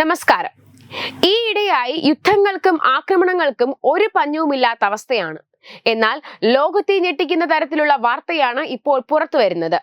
നമസ്കാരം. ഈയിടെയായി യുദ്ധങ്ങൾക്കും ആക്രമണങ്ങൾക്കും ഒരു പഞ്ഞവുമില്ലാത്ത അവസ്ഥയാണ്. എന്നാൽ ലോകത്തെ ഞെട്ടിക്കുന്ന തരത്തിലുള്ള വാർത്തയാണ് ഇപ്പോൾ പുറത്തു വരുന്നത്.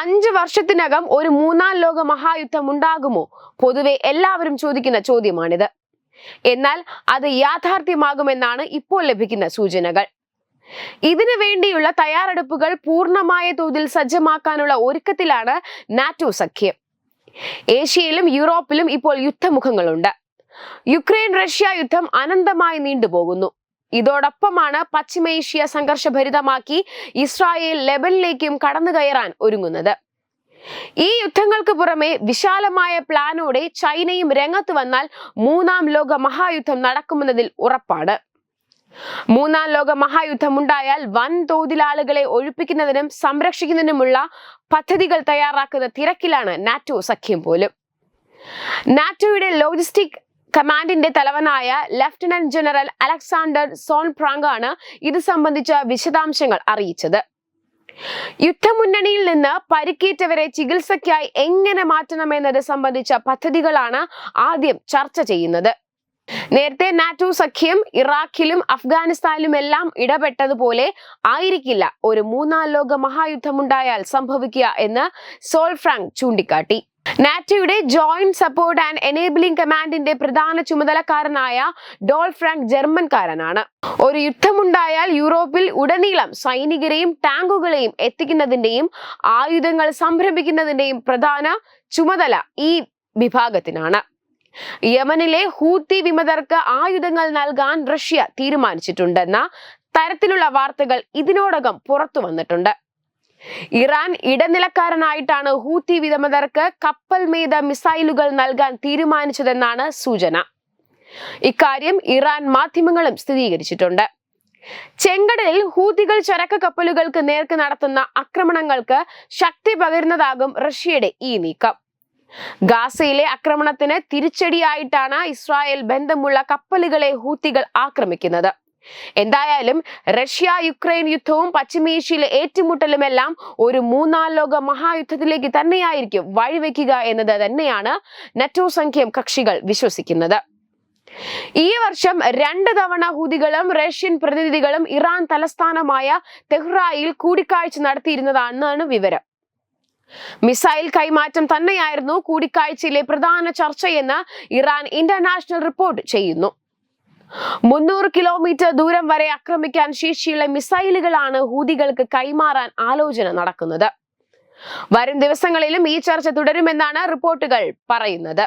അഞ്ച് വർഷത്തിനകം ഒരു മൂന്നാം ലോക മഹായുദ്ധം ഉണ്ടാകുമോ? പൊതുവെ എല്ലാവരും ചോദിക്കുന്ന ചോദ്യമാണിത്. എന്നാൽ അത് യാഥാർത്ഥ്യമാകുമെന്നാണ് ഇപ്പോൾ ലഭിക്കുന്ന സൂചനകൾ. ഇതിനു വേണ്ടിയുള്ള തയ്യാറെടുപ്പുകൾ പൂർണമായ തോതിൽ സജ്ജമാക്കാനുള്ള ഒരുക്കത്തിലാണ് നാറ്റോ സഖ്യം. ഏഷ്യയിലും യൂറോപ്പിലും ഇപ്പോൾ യുദ്ധമുഖങ്ങളുണ്ട്. യുക്രൈൻ റഷ്യ യുദ്ധം അനന്തമായി നീണ്ടുപോകുന്നു. ഇതോടൊപ്പമാണ് പശ്ചിമേഷ്യ സംഘർഷഭരിതമാക്കി ഇസ്രായേൽ ലെബനിലേക്കും കടന്നു കയറാൻ ഒരുങ്ങുന്നത്. ഈ യുദ്ധങ്ങൾക്ക് പുറമെ വിശാലമായ പ്ലാനോടെ ചൈനയും രംഗത്ത് വന്നാൽ മൂന്നാം ലോക മഹായുദ്ധം നടക്കുമെന്നതിൽ ഉറപ്പാണ്. മൂന്നാം ലോക മഹായുദ്ധം ഉണ്ടായാൽ വൻ തോതിൽ ആളുകളെ ഒഴിപ്പിക്കുന്നതിനും സംരക്ഷിക്കുന്നതിനുമുള്ള പദ്ധതികൾ തയ്യാറാക്കുന്ന തിരക്കിലാണ് നാറ്റോ സഖ്യം പോലും. നാറ്റോയുടെ ലോജിസ്റ്റിക് കമാൻഡിന്റെ തലവനായ ലഫ്റ്റനന്റ് ജനറൽ അലക്സാണ്ടർ സോൺ പ്രാങ്കാണ് ഇത് സംബന്ധിച്ച വിശദാംശങ്ങൾ അറിയിച്ചത്. യുദ്ധമുന്നണിയിൽ നിന്ന് പരിക്കേറ്റവരെ ചികിത്സയ്ക്കായി എങ്ങനെ മാറ്റണമെന്നത് സംബന്ധിച്ച പദ്ധതികളാണ് ആദ്യം ചർച്ച ചെയ്യുന്നത്. നേരത്തെ നാറ്റോ സഖ്യം ഇറാഖിലും അഫ്ഗാനിസ്ഥാനിലും എല്ലാം ഇടപെട്ടതുപോലെ ആയിരിക്കില്ല. ഒരു മൂന്നാം ലോക മഹായുദ്ധമുണ്ടായാൽ സംഭവിക്കുക എന്ന് സോൾ ഫ്രാങ്ക് ചൂണ്ടിക്കാട്ടി. നാറ്റോയുടെ ജോയിന്റ് സപ്പോർട്ട് ആൻഡ് എനേബിളിംഗ് കമാൻഡിന്റെ പ്രധാന ചുമതലക്കാരനായ ഡോൾ ഫ്രാങ്ക് ജർമ്മൻകാരനാണ്. ഒരു യുദ്ധമുണ്ടായാൽ യൂറോപ്പിൽ ഉടനീളം സൈനികരെയും ടാങ്കുകളെയും എത്തിക്കുന്നതിന്റെയും ആയുധങ്ങൾ സംരംഭിക്കുന്നതിന്റെയും പ്രധാന ചുമതല ഈ വിഭാഗത്തിനാണ്. യമനിലെ ഹൂത്തി വിമതർക്ക് ആയുധങ്ങൾ നൽകാൻ റഷ്യ തീരുമാനിച്ചിട്ടുണ്ടെന്ന തരത്തിലുള്ള വാർത്തകൾ ഇതിനോടകം പുറത്തു വന്നിട്ടുണ്ട്. ഇറാൻ ഇടനിലക്കാരനായിട്ടാണ് ഹൂത്തി വിമതർക്ക് കപ്പൽ മേധ മിസൈലുകൾ നൽകാൻ തീരുമാനിച്ചതെന്നാണ് സൂചന. ഇക്കാര്യം ഇറാൻ മാധ്യമങ്ങളും സ്ഥിരീകരിച്ചിട്ടുണ്ട്. ചെങ്കടലിൽ ഹൂതികൾ ചരക്ക് കപ്പലുകൾക്ക് നേർക്ക് നടത്തുന്ന ആക്രമണങ്ങൾക്ക് ശക്തി പകരുന്നതാകും റഷ്യയുടെ ഈ നീക്കം. ഗാസയിലെ ആക്രമണത്തിന് തിരിച്ചടിയായിട്ടാണ് ഇസ്രായേൽ ബന്ധമുള്ള കപ്പലുകളെ ഹൂത്തികൾ ആക്രമിക്കുന്നത്. എന്തായാലും റഷ്യ യുക്രൈൻ യുദ്ധവും പശ്ചിമേഷ്യയിലെ ഏറ്റുമുട്ടലുമെല്ലാം ഒരു മൂന്നാം ലോക മഹായുദ്ധത്തിലേക്ക് തന്നെയായിരിക്കും വഴിവെക്കുക എന്നത് തന്നെയാണ് നെറ്റോ സംഖ്യം കക്ഷികൾ വിശ്വസിക്കുന്നത്. ഈ വർഷം രണ്ട് തവണ ഹൂതികളും റഷ്യൻ പ്രതിനിധികളും ഇറാൻ തലസ്ഥാനമായ തെഹ്റായിൽ കൂടിക്കാഴ്ച നടത്തിയിരുന്നതാണെന്നാണ് വിവരം. മിസൈൽ കൈമാറ്റം തന്നെയായിരുന്നു കൂടിക്കാഴ്ചയിലെ പ്രധാന ചർച്ചയെന്ന് ഇറാൻ ഇന്റർനാഷണൽ റിപ്പോർട്ട് ചെയ്യുന്നു. മുന്നൂറ് കിലോമീറ്റർ ദൂരം വരെ ആക്രമിക്കാൻ ശേഷിയുള്ള മിസൈലുകളാണ് ഹൂതികൾക്ക് കൈമാറാൻ ആലോചന നടക്കുന്നത്. വരും ദിവസങ്ങളിലും ഈ ചർച്ച തുടരുമെന്നാണ് റിപ്പോർട്ടുകൾ പറയുന്നത്.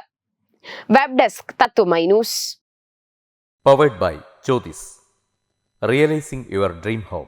വെബ് ഡെസ്ക് തത്തുമൈ news. Powered by Jyothis realising your dream home